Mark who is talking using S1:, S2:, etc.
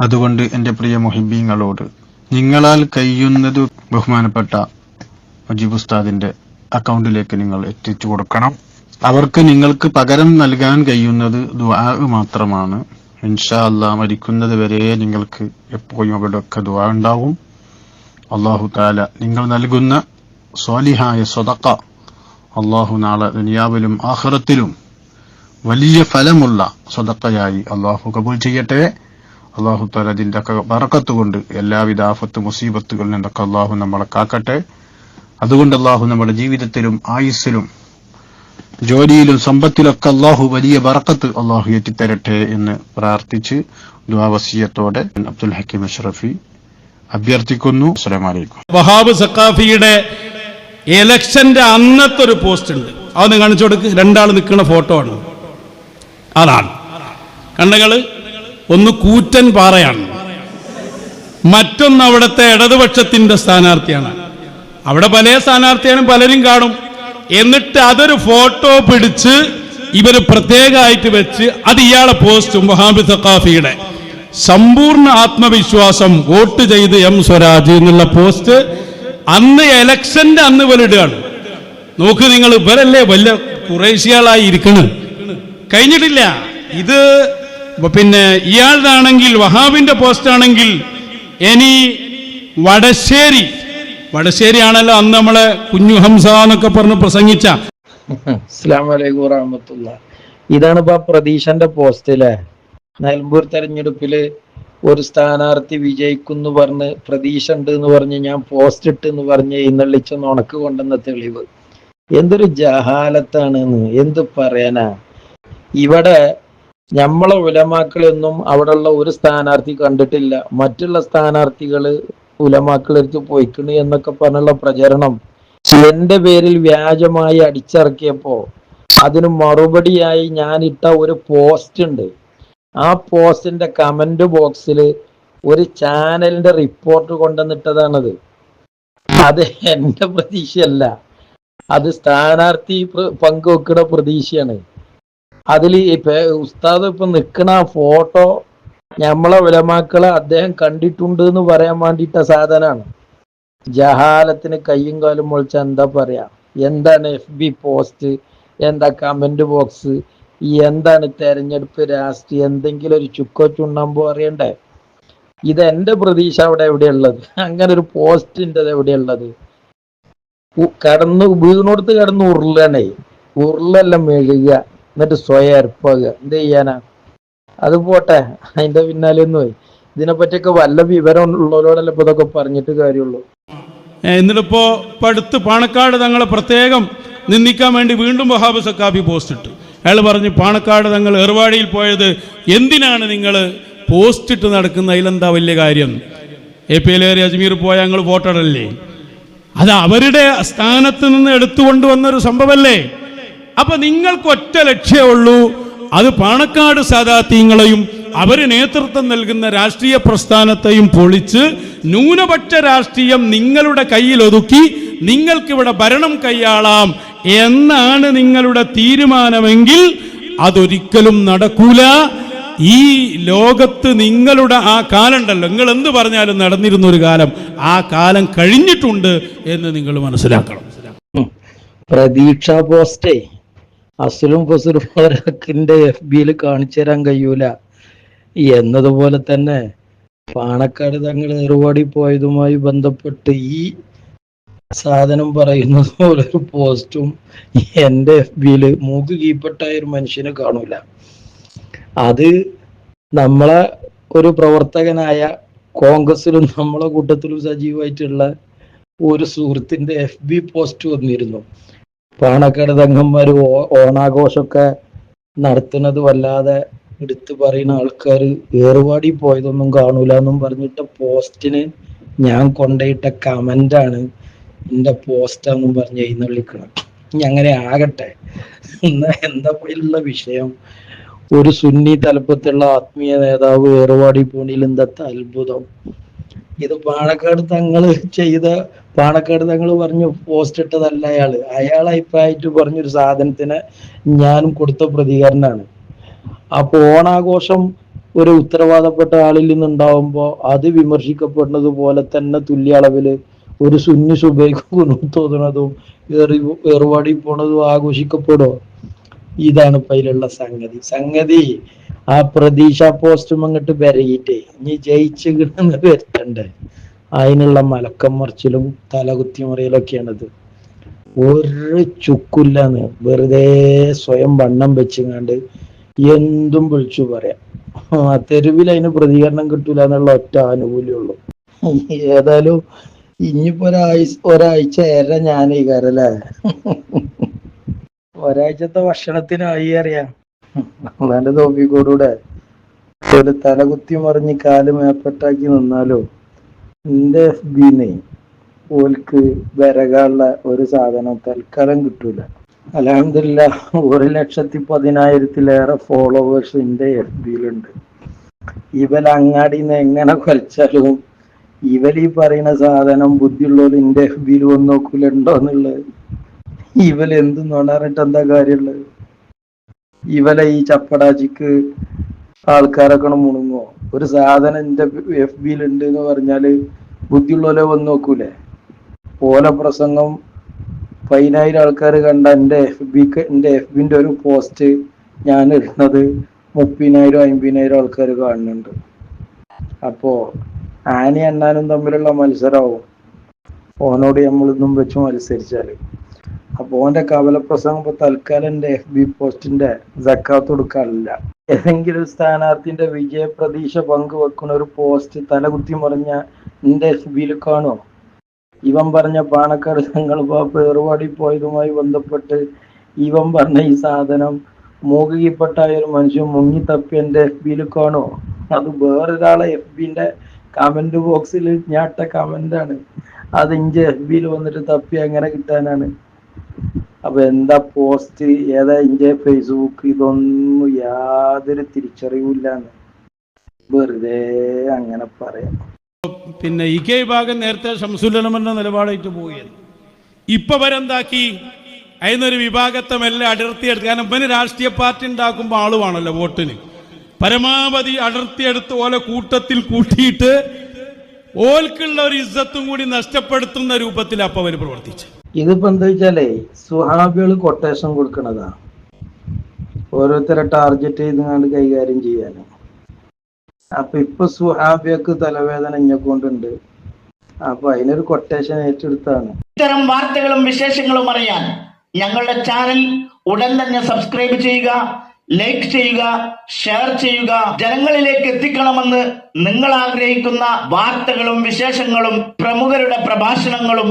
S1: അതുകൊണ്ട് എന്റെ പ്രിയ മൊഹിബീങ്ങളോട് നിങ്ങളാൽ കഴിയുന്നത് ബഹുമാനപ്പെട്ട മുജീബ് ഉസ്താദിന്റെ അക്കൗണ്ടിലേക്ക് നിങ്ങൾ എത്തിച്ചു കൊടുക്കണം. അവർക്ക് നിങ്ങൾക്ക് പകരം നൽകാൻ കഴിയുന്നത് ദുആ മാത്രമാണ്. ഇൻഷാ അല്ലാ മരിക്കുന്നത് വരെ നിങ്ങൾക്ക് എപ്പോഴും അവിടെയൊക്കെ ദുആ ഉണ്ടാവും. അള്ളാഹു താല നിങ്ങൾ നൽകുന്ന സ്വാലിഹായ സ്വതക്ക അള്ളാഹു നാളെ ദുനിയാവിലും ആഹ്റത്തിലും വലിയ ഫലമുള്ള സ്വതക്കയായി അള്ളാഹു കബൂൽ ചെയ്യട്ടെ. അള്ളാഹു താല അതിന്റെ ഒക്കെ കൊണ്ട് എല്ലാവിധ ആഫത്ത് മുസീബത്തുകളിൽ നിന്നൊക്കെ അള്ളാഹു നമ്മളെ കാക്കട്ടെ. അതുകൊണ്ട് അള്ളാഹു നമ്മുടെ ജീവിതത്തിലും ആയുസ്സിലും ജോലിയിലും സമ്പത്തിലൊക്കെ അള്ളാഹു വലിയ വറക്കത്ത് അള്ളാഹു എത്തിത്തരട്ടെ എന്ന് പ്രാർത്ഥിച്ച് ദ്വാവസീയത്തോടെ അബ്ദുൽ ഹക്കീം അഷ്റഫി അഭ്യർത്ഥിക്കുന്നു.
S2: വഹാബ് സക്കാഫിയുടെ എലക്ഷന്റെ അന്നത്തെ ഒരു പോസ്റ്റ് ഉണ്ട്. അത് കാണിച്ചു കൊടുക്ക്. രണ്ടാൾ നിൽക്കുന്ന ഫോട്ടോ ആണ്. അതാണ്. കണ്ണകൾ ഒന്ന് കൂറ്റൻ പാറയാണ്. മറ്റൊന്ന് അവിടുത്തെ ഇടതുപക്ഷത്തിന്റെ സ്ഥാനാർത്ഥിയാണ്. അവിടെ പല സ്ഥാനാർത്ഥിയാണ് പലരും കാണും. എന്നിട്ട് അതൊരു ഫോട്ടോ പിടിച്ച് ഇവർ പ്രത്യേകമായിട്ട് വെച്ച് അത് ഇയാളെ പോസ്റ്റ് വഹാബി സഖാഫിയുടെ. സമ്പൂർണ ആത്മവിശ്വാസം വോട്ട് ചെയ്ത് എം സ്വരാജ് എന്നുള്ള പോസ്റ്റ് അന്ന് എലക്ഷന്റെ അന്ന് ഇവരിടുകയാണ് നോക്ക് നിങ്ങൾ ഇവരല്ലേ വലിയ കുറേശ്യകളായി ഇരിക്കണ്. കഴിഞ്ഞിട്ടില്ല. ഇത് പിന്നെ ഇയാളുടെ വഹാബിന്റെ പോസ്റ്റ് ആണെങ്കിൽ ഇനി വടശ്ശേരി വടശ്ശേരി ആണല്ലോ അന്ന് നമ്മളെ കുഞ്ഞു ഹംസ എന്നൊക്കെ പറഞ്ഞ് പ്രസംഗിച്ച.
S3: ഇതാണ് ഇപ്പൊ പ്രതീക്ഷന്റെ പോസ്റ്റ് അല്ലേ നിലമ്പൂർ തെരഞ്ഞെടുപ്പിൽ ഒരു സ്ഥാനാർത്ഥി വിജയിക്കുന്നു പറഞ്ഞ് പ്രതീക്ഷ ഉണ്ട് എന്ന് പറഞ്ഞ് ഞാൻ പോസ്റ്റ് ഇട്ട് എന്ന് പറഞ്ഞ് ഇന്നള്ളിച്ച നുണക്ക് കൊണ്ടുവന്ന തെളിവ്. എന്തൊരു ജഹാലത്താണ് എന്ത് പറയാനാ? ഇവിടെ നമ്മളെ ഉലമാക്കളൊന്നും അവിടെയുള്ള ഒരു സ്ഥാനാർത്ഥി കണ്ടിട്ടില്ല. മറ്റുള്ള സ്ഥാനാർത്ഥികൾ ഉലമാക്കളെടുത്ത് പോയിക്കണ് എന്നൊക്കെ പറഞ്ഞുള്ള പ്രചരണം എന്റെ പേരിൽ വ്യാജമായി അടിച്ചിറക്കിയപ്പോ അതിന് മറുപടിയായി ഞാൻ ഇട്ട ഒരു പോസ്റ്റ് ഉണ്ട്. ആ പോസ്റ്റിന്റെ കമന്റ് ബോക്സിൽ ഒരു ചാനലിന്റെ റിപ്പോർട്ട് കൊണ്ടുവന്നിട്ടതാണത്. അത് എന്റെ പ്രതീക്ഷയല്ല. അത് സ്ഥാനാർത്ഥി പങ്കുവെക്കുന്ന പ്രതീക്ഷയാണ്. അതിൽ ഉസ്താദ് ഇപ്പൊ നിൽക്കുന്ന ഫോട്ടോ നമ്മളെ ഉലമാക്കളെ അദ്ദേഹം കണ്ടിട്ടുണ്ട് എന്ന് പറയാൻ വേണ്ടിയിട്ട സാധനമാണ് ജഹാലത്തിന് കയ്യും കാലും മുളിച്ച എന്താ പറയാ? എന്താണ് എഫ് ബി പോസ്റ്റ് എന്താ കമന്റ് ബോക്സ് എന്താണ് തെരഞ്ഞെടുപ്പ് രാഷ്ട്രീയം എന്തെങ്കിലും ഒരു ചുക്കോ ചുണ്ണാമ്പോ അറിയണ്ടേ? ഇത് എന്റെ പ്രതീക്ഷ അവിടെ എവിടെയുള്ളത്? അങ്ങനെ ഒരു പോസ്റ്റിന്റെ എവിടെയുള്ളത്? കടന്നു വീണോടത്ത് കടന്ന് ഉരുളണേ. ഉരുളല്ല മെഴുകുക എന്നിട്ട് സ്വയം അർപ്പാകുക എന്ത് ചെയ്യാനാ? അത് പോട്ടെ. അതിന്റെ പിന്നാലെ ഒന്നും പോയി. ഇതിനെ പറ്റിയൊക്കെ വല്ല വിവരം ഉള്ളവരോടല്ല ഇപ്പൊ ഇതൊക്കെ പറഞ്ഞിട്ട് കാര്യമുള്ളൂ.
S2: എന്നിട്ടിപ്പോ പടുത്ത് പാണക്കാട് തങ്ങളെ പ്രത്യേകം നിന്ദിക്കാൻ വേണ്ടി വീണ്ടും വഹാബ് സക്കാബി പോസ്റ്റ് ഇട്ടു. അയാൾ പറഞ്ഞു പാണക്കാട് തങ്ങൾ ഏർവാടിയിൽ പോയത് എന്തിനാണ് നിങ്ങൾ പോസ്റ്റ് ഇട്ട് നടക്കുന്ന അതിലെന്താ വലിയ കാര്യം? എ പി എൽ അജ്മീർ പോയ ഞങ്ങൾ വോട്ടടല്ലേ അത് അവരുടെ സ്ഥാനത്ത് നിന്ന് എടുത്തുകൊണ്ടുവന്നൊരു സംഭവമല്ലേ? അപ്പൊ നിങ്ങൾക്ക് ഒറ്റ ഉള്ളൂ. അത് പാണക്കാട് സാദാത്യങ്ങളെയും അവർ നേതൃത്വം നൽകുന്ന രാഷ്ട്രീയ പ്രസ്ഥാനത്തെയും പൊളിച്ച് ന്യൂനപക്ഷ രാഷ്ട്രീയം നിങ്ങളുടെ കയ്യിൽ ഒതുക്കി നിങ്ങൾക്കിവിടെ ഭരണം കൈയാളാം എന്നാണ് നിങ്ങളുടെ തീരുമാനമെങ്കിൽ അതൊരിക്കലും നടക്കൂല. ഈ ലോകത്ത് നിങ്ങളുടെ ആ കാലുണ്ടല്ലോ. നിങ്ങൾ എന്ത് പറഞ്ഞാലും നടന്നിരുന്ന ഒരു കാലം. ആ കാലം കഴിഞ്ഞിട്ടുണ്ട് എന്ന് നിങ്ങൾ മനസ്സിലാക്കണം.
S3: പ്രതീക്ഷ പോസ്റ്റേ. അസുലും ഫസുലും ഒരാക്കിന്റെ എഫ് ബിയിൽ കാണിച്ചു തരാൻ കഴിയൂല. എന്നതുപോലെ തന്നെ പാണക്കാട് തങ്ങൾ ഏറുവാടി പോയതുമായി ബന്ധപ്പെട്ട് ഈ സാധനം പറയുന്നത് പോലെ ഒരു പോസ്റ്റും എന്റെ എഫ് ബിയിൽ മൂക്ക് കീപ്പട്ടായ ഒരു മനുഷ്യനെ കാണൂല. അത് നമ്മളെ ഒരു പ്രവർത്തകനായ കോൺഗ്രസിലും നമ്മളെ കൂട്ടത്തിലും സജീവമായിട്ടുള്ള ഒരു സുഹൃത്തിന്റെ എഫ് ബി പോസ്റ്റ് വന്നിരുന്നു. പാണക്കാട് തങ്ങന്മാർ ഓണാഘോഷമൊക്കെ നടത്തുന്നത് വല്ലാതെ എടുത്തു പറയുന്ന ആൾക്കാർ ഏറുപാടി പോയതൊന്നും കാണൂല എന്നും പറഞ്ഞിട്ട് പോസ്റ്റിന് ഞാൻ കൊണ്ടുപോയിട്ട എന്റെ പോസ്റ്റാന്നും പറഞ്ഞ് എഴുന്നള്ളിക്കണം ഇനി അങ്ങനെ ആകട്ടെ. എന്നാ എന്താ പോലുള്ള വിഷയം? ഒരു സുന്നി തലപ്പത്തുള്ള ആത്മീയ നേതാവ് ഏറുവാടി പൂണിയിൽ എന്തത്തെ അത്ഭുതം. ഇത് പാണക്കാട് തങ്ങൾ ചെയ്ത പാണക്കാട് തങ്ങൾ പറഞ്ഞു പോസ്റ്റ് ഇട്ടതല്ല അയാൾ. അയാൾ അഭിപ്രായമായിട്ട് പറഞ്ഞൊരു സാധനത്തിന് ഞാനും കൊടുത്ത പ്രതികരണമാണ് അപ്പൊ ഓണാഘോഷം ഒരു ഉത്തരവാദപ്പെട്ട ആളിൽ നിന്നുണ്ടാവുമ്പോൾ അത് വിമർശിക്കപ്പെടുന്നത് പോലെ തന്നെ തുല്യ അളവിൽ ഒരു സുന്നി സുബൈക്കും തോന്നുന്നതും ഏറി ഏറുപാടി പോണതും ആഘോഷിക്കപ്പെടുമോ ഇതാണ് ഇപ്പൊ അതിലുള്ള സംഗതി. സംഗതി ആ പ്രതീക്ഷ പോസ്റ്റും അങ്ങോട്ട് വരയിട്ടേ ഇനി ജയിച്ചു കിട്ടുന്ന വരുത്തണ്ടേ അതിനുള്ള മലക്കം മറിച്ചിലും തലകുത്തി അത് ഒരു ചുക്കില്ലാന്ന് വെറുതെ സ്വയം വണ്ണം വെച്ചുങ്ങാണ്ട് എന്തും വിളിച്ചു പറയാം. ആ തെരുവിൽ അതിന് പ്രതികരണം കിട്ടൂല എന്നുള്ള ഒറ്റ ആനുകൂല്യമുള്ളൂ. ഏതായാലും ഇനിയിപ്പോ ഒരാഴ്ച ഒരാഴ്ച ഏറെ ഞാനീ കാരല്ലേ ഒരാഴ്ചത്തെ ഭക്ഷണത്തിനായി അറിയാം. നല്ല തോപ്പിക്കൂടെ. ഒരു തലകുത്തി മറിഞ്ഞ് കാൽ മേപ്പെട്ടാക്കി നിന്നാലോ? എന്റെ എഫ് ബിന്ന് ഓൽക്ക് വരകാനുള്ള ഒരു സാധനം തൽക്കാലം കിട്ടൂല. അലഹമില്ല ഒരു ലക്ഷത്തി പതിനായിരത്തിലേറെ ഫോളോവേഴ്സ് എന്റെ എഫ് ബിയിലുണ്ട് ഇവൽ അങ്ങാടിന്ന് എങ്ങനെ കൊലച്ചാലും ഈ പറയുന്ന സാധനം ബുദ്ധിയുള്ളവർ എന്റെ എഫ് ബിയിൽ വന്ന് നോക്കൂലുണ്ടോ എന്നുള്ളത്. ഇവൽ എന്ത് നോണാറിട്ട് എന്താ കാര്യമുള്ളത്? ഇവലെ ഈ ചപ്പടാച്ചിക്ക് ആൾക്കാരൊക്കെ മുണുങ്ങോ ഒരു സാധനം എന്റെ എഫ് ബിയിൽ ഉണ്ട് എന്ന് പറഞ്ഞാൽ ബുദ്ധിയുള്ളവരെ വന്ന് നോക്കൂലേ? ഓല പ്രസംഗം പതിനായിരം ആൾക്കാർ കണ്ട എന്റെ എഫ് ബിക്ക് എന്റെ എഫ് ബിന്റെ ഒരു പോസ്റ്റ് ഞാൻ ഇടുന്നത് മുപ്പതിനായിരം അമ്പതിനായിരം ആൾക്കാർ കാണുന്നുണ്ട്. അപ്പോ ആനി അണ്ണാനും തമ്മിലുള്ള മത്സരമാവും ഓനോട് നമ്മളിന്നും വെച്ച് മത്സരിച്ചാൽ. അപ്പൊ ഓന്റെ കവലപ്രസംഗം ഇപ്പൊ തൽക്കാലം എന്റെ എഫ് ബി പോസ്റ്റിന്റെ ജക്കാത്ത് കൊടുക്കാറില്ല. ഏതെങ്കിലും സ്ഥാനാർത്ഥിന്റെ വിജയ പ്രതീക്ഷ പങ്കുവെക്കുന്ന ഒരു പോസ്റ്റ് തലകുത്തി മറിഞ്ഞ എന്റെ എഫ് കാണോ ഇവൻ പറഞ്ഞ പാണക്കാട് തങ്ങൾ പാപ്പ ഏറുവാടി പോയതുമായി ബന്ധപ്പെട്ട് ഇവൻ പറഞ്ഞ ഈ സാധനം മൂകീപ്പെട്ടായ ഒരു മനുഷ്യൻ മുങ്ങി തപ്പി എന്റെ എഫ് ബിയിൽ കാണുമോ അത് വേറൊരാളെ എഫ് ബിന്റെ കമന്റ് ബോക്സിൽ ഞാട്ട കമന്റ് ആണ്. അത് ഇഞ്ച് എഫ് ബിയിൽ വന്നിട്ട് തപ്പി എങ്ങനെ കിട്ടാനാണ്. അപ്പൊ എന്താ പോസ്റ്റ് ഏതാ ഇന്റെ ഫേസ്ബുക്ക് ഇതൊന്നും യാതൊരു തിരിച്ചറിവില്ലാന്ന്. വെറുതെ അങ്ങനെ പറയാം.
S2: പിന്നെ ഇ കെ വിഭാഗം നേരത്തെ ഷംസുലമന്റെ നിലപാടായിട്ട് പോവുകയാണ് ഇപ്പൊ വരെന്താക്കി അതിനൊരു വിഭാഗത്തെ മെല്ലെ അടർത്തിയെടുത്ത്. കാരണം ഇവന് രാഷ്ട്രീയ പാർട്ടി ഉണ്ടാക്കുമ്പോൾ ആളുവാണല്ലോ വോട്ടിന്. പരമാവധി അടർത്തിയെടുത്ത് ഓലെ കൂട്ടത്തിൽ കൂട്ടിയിട്ട് ഓൽക്കുള്ള ഒരു ഇജ്ജത്തും കൂടി നഷ്ടപ്പെടുത്തുന്ന രൂപത്തിൽ അപ്പൊ അവർ പ്രവർത്തിച്ചു
S3: ഇതിപ്പോ എന്താ വെച്ചാലേ സുഹാബികൾ കൊട്ടേഷൻ കൊടുക്കണതാ. ഓരോരുത്തരെ ടാർഗറ്റ് ചെയ്തുകൊണ്ട് കൈകാര്യം ചെയ്യാൻ അപ്പൊ ഇപ്പൊ സുഹാബിയക്ക് തലവേദന ഇഞ്ഞക്കൊണ്ടുണ്ട്. അപ്പൊ അതിനൊരു കൊട്ടേഷൻ ഏറ്റെടുത്താണ്.
S4: ഇത്തരം വാർത്തകളും വിശേഷങ്ങളും അറിയാൻ ഞങ്ങളുടെ ചാനൽ ഉടൻ തന്നെ സബ്സ്ക്രൈബ് ചെയ്യുക ലൈക്ക് ചെയ്യുക ഷെയർ ചെയ്യുക. ജനങ്ങളിലേക്ക് എത്തിക്കണമെന്ന് നിങ്ങൾ ആഗ്രഹിക്കുന്ന വാർത്തകളും വിശേഷങ്ങളും പ്രമുഖരുടെ പ്രഭാഷണങ്ങളും